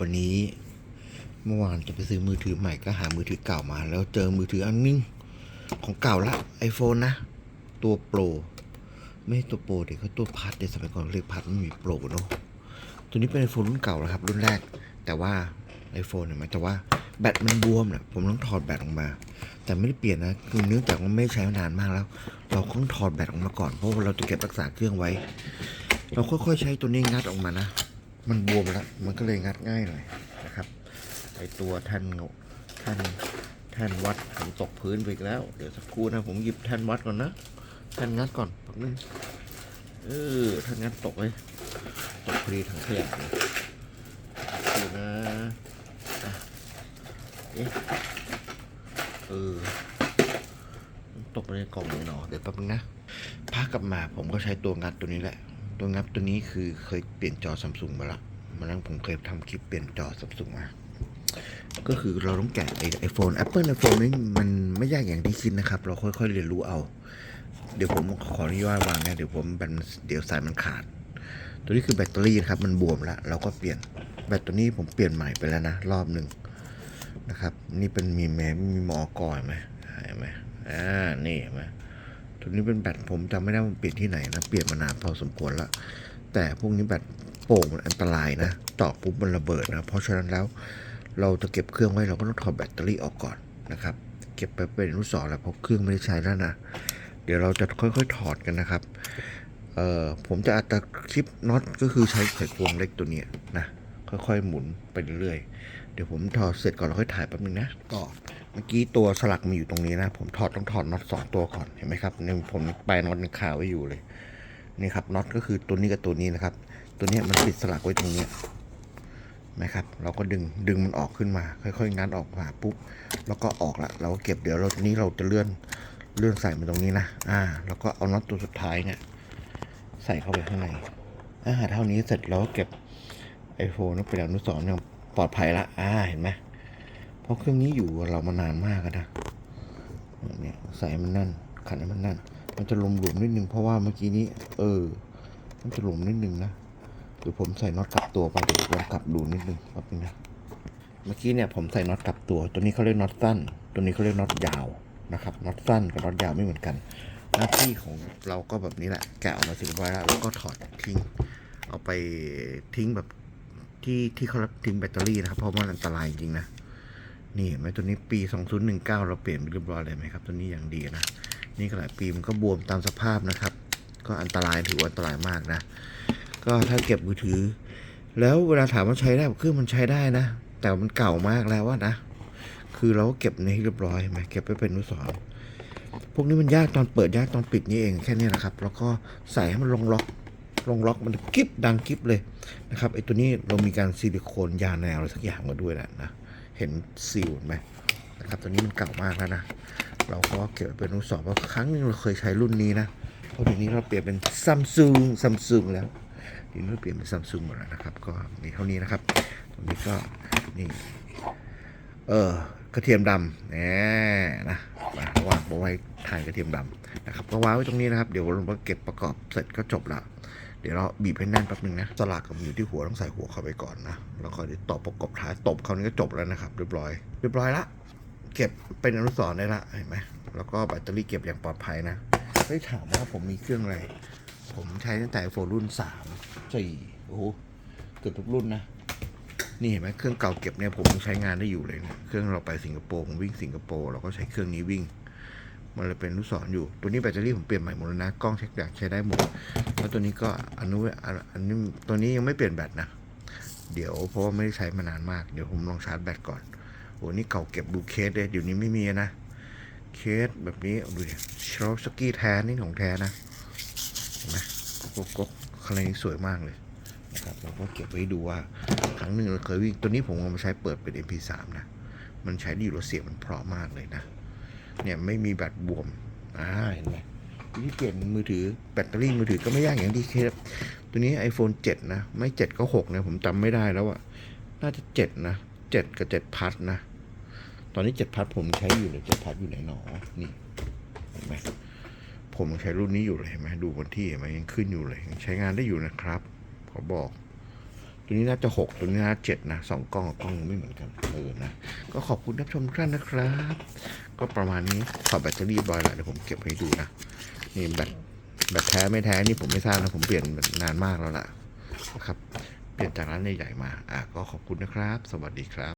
วันนี้ เมื่อวานจะไปซื้อมือถือใหม่ก็หามือถือเก่ามา แล้วเจอมือถืออันนึง ของเก่าละ iPhone นะ ตัวโปร ไม่ใช่ตัวโปรเด็กเขาตัวพัดเด็กสมัยก่อนเรียกพัดไม่มีโปรเนาะตัวนี้เป็น iPhone รุ่นเก่าแล้วครับ รุ่นแรก แต่ว่า iPhone เนี่ยหมแต่ว่าแบตมันบวมเนี่ยผมต้องถอดแบตออกมา แต่ไม่ได้เปลี่ยนนะคือเนื่องจากว่าไม่ใช้มานานมากแล้ว เราต้องถอดแบตออกมาก่อนเพราะว่าเราจะเก็บรักษาเครื่องไว้ เราค่อยๆใช้ตัวนี้งัดออกมานะ มันบวมแล้วมันก็เลยงัดง่ายหน่อยนะครับไอตัวแท่นเงาแท่นแท่นวัดผมตกพื้นไปอีกแล้ว เดี๋ยวสักครู่นะผมหยิบแท่นวัดก่อนนะแท่นงัดก่อนแป๊บนึงเออแท่นงัดตกเลยตกพอดีถังขยะเลยดูนะเอ๊ะเออตกไปในกล่องเลยเนาะเดี๋ยวแป๊บนึงนะพากลับมาผมก็ใช้ตัวงัดตัวนี้แหละ ตัวงัดตัวนี้คือเคยเปลี่ยนจอซัมซุงมาละมาแล้วผมเคยทำคลิปเปลี่ยนจอซัมซุงมา ก็คือเราต้องแกะไอไอโฟนแอปเปิลไอโฟนนี่มันไม่ยากอย่างที่คิดนะครับ เราค่อยๆเรียนรู้เอา เดี๋ยวผมขออนุญาตวางนะเดี๋ยวผมเดี๋ยวสายมันขาด ตัวนี้คือแบตเตอรี่นะครับ มันบวมแล้วเราก็เปลี่ยนแบตตัวนี้ผมเปลี่ยนใหม่ไปแล้วนะรอบหนึ่งนะครับ นี่เป็นมีแม้มีมอกอยไหมเห็นไหมอ่านี่เห็นไหม ตัวนี้เป็นแบตผมจำไม่ได้ว่ามันเปลี่ยนที่ไหนนะ เปลี่ยนมานานพอสมควรแล้วแต่พวกนี้แบตโป่งมันอันตรายนะเจาะปุ๊บมันระเบิดนะ เพราะฉะนั้นแล้วเราจะเก็บเครื่องไว้เราก็ต้องถอดแบตเตอรี่ออกก่อนนะครับ เก็บไปเป็นอนุสรณ์แล้วเพราะเครื่องไม่ได้ใช้แล้วนะ เดี๋ยวเราจะค่อยๆถอดกันนะครับ เอ่อผมจะอัดคลิปน็อตก็คือใช้ไขควงเล็กตัวเนี้ยนะค่อยๆหมุนไปเรื่อยๆเดี๋ยวผมถอดเสร็จก่อนเราค่อยถ่ายแป๊บนึงนะก็เมื่อกี้ตัวสลักมันอยู่ตรงนี้นะ ผมถอดต้องถอดน็อตสองตัวก่อนเห็นไหมครับในผมปลายน็อตยังคาไว้อยู่เลยนี่ครับน็อตก็คือตัวนี้กับตัวนี้นะครับ ตัวนี้มันปิดสลักไว้ตรงนี้นไหมครับ เราก็ดึงดึงมันออกขึ้นมา ค่อยๆงัดออกมาปุ๊บแล้วก็ออกละเราก็เก็บเดี๋ยวเรานี้เราจะเลื่อนเลื่อนใส่มาตรงนี้นะอ่า แล้วก็เอาน็อตตัวสุดท้ายเนี่ยใส่เข้าไปข้างในอ่าเท่านี้เสร็จเราก็เก็บไอโฟนเป็นอนุสรณ์อย่างปลอดภัยละอ่าเห็นไหม เพราะเครื่องนี้อยู่เรามานานมากนะเนี่ยใส่มันนั่น ขันมันนั่น มันจะหลวมๆนิดนึงเพราะว่าเมื่อกี้นี้ เออ มันจะหลวมนิดนึงนะเดี๋ยวผมใส่น็อตกลับตัวไปเดี๋ยวลองกลับดูนิดนึงแป๊บนึงนะเมื่อกี้เนี่ยผมใส่น็อตกลับตัว ตัวนี้เขาเรียกน็อตสั้น ตัวนี้เขาเรียกน็อตยาวนะครับน็อตสั้นกับน็อตยาวไม่เหมือนกัน หน้าที่ของเราก็แบบนี้แหละ แกะออกมาสร็จเรียบร้แล้วแล้วก็ถอดทิ้ง เอาไปทิ้งแบบที่ที่เขาทิ้งแบตเตอรี่นะครับเพราะมันอันตรายจริงนะ นี่เห็นไหมตัวนี้ปี 2019 เราเปลี่ยนไปเรียบร้อยเลยไหมครับ ตัวนี้อย่างดีนะ นี่ก็หลายปีมันก็บวมตามสภาพนะครับ ก็อันตรายถือว่าอันตรายมากนะ ก็ถ้าเก็บมือถือ แล้วเวลาถามว่าใช้ได้เครื่องมันใช้ได้นะ แต่มันเก่ามากแล้วว่านะ คือเราก็เก็บในเรียบร้อยไหมเก็บไว้เป็นอนุสรพวกนี้มันยากตอนเปิดยากตอนปิดนี่เองแค่นี้นะครับ แล้วก็ใส่ให้มันลงล็อกลงล็อกมันกิ๊บดังกิ๊บเลยนะครับไอตัวนี้เรามีการซิลิโคนยาแนวอะไรสักอย่างมาด้วยแหละนะ เห็นซีลไหมนะครับตัวนี้มันเก่ามากแล้วนะ เราก็เก็บเป็นอนุสรณ์ว่าครั้งหนึงเราเคยใช้รุ่นนี้นะเพราะเดี๋ยวนี้เราเปลี่ยนเป็นซัมซุงซัมซุงแล้วเดี๋ยวนี้เราเปลี่ยนเป็นซัมซุงหมดแล้วนะครับ ก็มีเท่านี้นะครับตรงนี้ก็นี่เออกระเทียมดำแหมนะมาวางเอาไว้ทานกระเทียมดำนะครับก็วางไว้ตรงนี้นะครับ เดี๋ยวเราเก็บประกอบเสร็จก็จบละ ดี๋ยวเราบีบให้แน่นแป๊บนึงนะสลักกับมันอยู่ที่หัวต้องใส่หัวเข้าไปก่อนนะแล้วก็เดี๋ยวตบประกบท้ายตบเขาวนี้ก็จบแล้วนะครับ เรียบร้อยเรียบร้อยละเก็บเป็นอนุสรณ์ได้ละเห็นไหมแล้วก็แบตเตอรี่เก็บอย่างปลอดภัยนะเฮ้ถามว่าผมมีเครื่องอะไร ผมใช้ตั้งแต่โฟรุ่นสามสี่โอ้โหเกือบทุกรุ่นนะนี่เห็นไหมเครื่องเก่าเก็บเนี่ยผมยังใช้งานได้อยู่เลยนี่ยเครื่องเราไปสิงคโปร์ผมวิ่งสิงคโปร์เราก็ใช้เครื่องนี้วิ่ง มันเลยเป็นอนุสรณ์อยู่ ตัวนี้แบตเตอรี่ผมเปลี่ยนใหม่หมดแล้วนะ กล้องเช็คแบตใช้ได้หมด แล้วตัวนี้ก็อนุอันอันนี้ตัวนี้ยังไม่เปลี่ยนแบตนะ เดี๋ยวเพราะว่าไม่ได้ใช้มานานมาก เดี๋ยวผมลองชาร์จแบตก่อน โอ้นี่เก่าเก็บดูเคสเลยเดี๋ยวนี้ไม่มีนะ เคสแบบนี้ดูดิชอปสกี้แท้นี่ของแท้นะ เห็นไหมกกก๊กข้างในนี้สวยมากเลยนะครับเราก็เก็บไว้ดูว่าครั้งหนึ่งเราเคยวิ่งตัวนี้ผมเอามาใช้เปิดเป็น MP3 นะ มันใช้ดีอยู่แล้วเสียงมันเพราะมากเลยนะ เนี่ยไม่มีแบตบวมอ่าเห็นไหมวิธีเปลี่ยนมือถือแบตเตอรี่มือถือก็ไม่ยากอย่างที่คิดตัวนี้ iPhone 7 นะ ไม่ 7 ก็ 6 นะ ผมจำไม่ได้แล้วอะน่าจะ 7 นะ 7 กับ 7 พัทนะ ตอนนี้ 7 พัทผมใช้อยู่เลย7พัทอยู่ไหนหนอ นี่เห็นไหมผมใช้รุ่นนี้อยู่เลยเห็นไหมดูวันที่เห็นไหมยังขึ้นอยู่เลยยังใช้งานได้อยู่นะครับ ขอบอก ตัวนี้น่าจะหกตัวนี้น่าจะเจ็ดนะสองกล้องกับกล้องไม่เหมือนกันเออนะก็ขอบคุณรับชมทุกท่านนะครับ ก็ประมาณนี้ขอแบตเตอรี่บอยละเดี๋ยวผมเก็บให้ดูนะนี่แบตแบตแท้ไม่แท้นี่ผมไม่ทราบนะผมเปลี่ยนนานมากแล้วล่ะนะครับเปลี่ยนจากร้านใหญ่ๆมาอะก็ขอบคุณนะครับ สวัสดีครับ